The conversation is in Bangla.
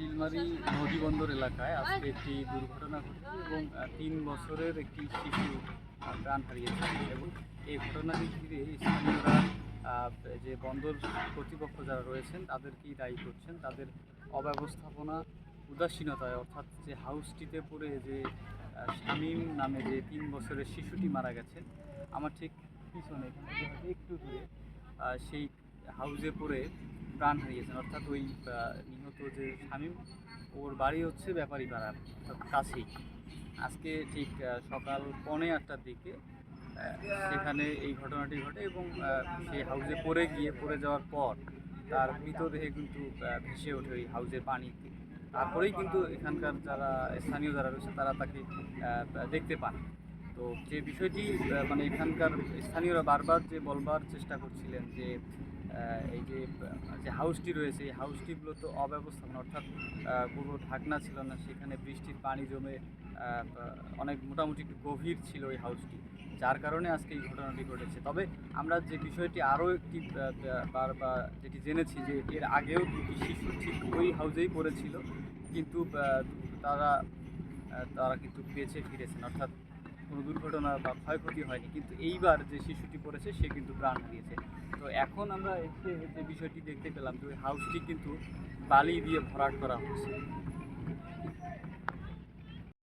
চিলমারি নদীবন্দর এলাকায় আজকে একটি দুর্ঘটনা ঘটেছে এবং তিন বছরের একটি শিশু প্রাণ হারিয়েছে। এবং এই ঘটনাটি ঘিরে স্থানীয়রা যে বন্দর কর্তৃপক্ষ যারা রয়েছেন, তাদেরকেই দায়ী করছেন। তাদের অব্যবস্থাপনা উদাসীনতায়, অর্থাৎ যে হাউসটিতে পড়ে যে শামীম নামে যে তিন বছরের শিশুটি মারা গেছে, আমার ঠিক পিছনে, একটু দূরে সেই হাউসে পড়ে প্রাণ হারিয়েছেন। অর্থাৎ ওই নিহত যে শামীম, ওর বাড়ি হচ্ছে ব্যাপারী পাড়ার কাছেই। আজকে ঠিক সকাল পৌনে আটটার দিকে সেখানে এই ঘটনাটি ঘটে এবং সেই হাউসে পড়ে গিয়ে, পড়ে যাওয়ার পর তার মৃতদেহে কিন্তু ভেসে ওঠে ওই হাউসের পানিতে। তারপরেই কিন্তু এখানকার যারা স্থানীয় যারা রয়েছে, তারা তাকে দেখতে পান। তো যে বিষয়টি মানে এখানকার স্থানীয়রা বারবার যে বলবার চেষ্টা করছিলেন যে এই যে যে হাউসটি রয়েছে, এই হাউসটি মূলত অব্যবস্থাপনা, অর্থাৎ কোনো ঢাকনা ছিল না, সেখানে বৃষ্টির পানি জমে অনেক মোটামুটি একটু গভীর ছিল এই হাউসটি, যার কারণে আজকে এই ঘটনাটি ঘটেছে। তবে আমরা যে বিষয়টি আরও একটি বার বা যেটি জেনেছি যে এর আগেও দুটি শিশু ঠিক ওই হাউসেই পড়েছিল, কিন্তু তারা তারা কিন্তু বেঁচে ফিরেছেন। অর্থাৎ কোনো দুর্ঘটনা বা ক্ষয়ক্ষতি হয়নি, কিন্তু এইবার যে শিশুটি পড়েছে, সে কিন্তু প্রাণ হারিয়েছে। তো এখন আমরা যে বিষয়টি দেখতে পেলাম যে ওই হাউসটি কিন্তু বালি দিয়ে ভরাট করা হচ্ছে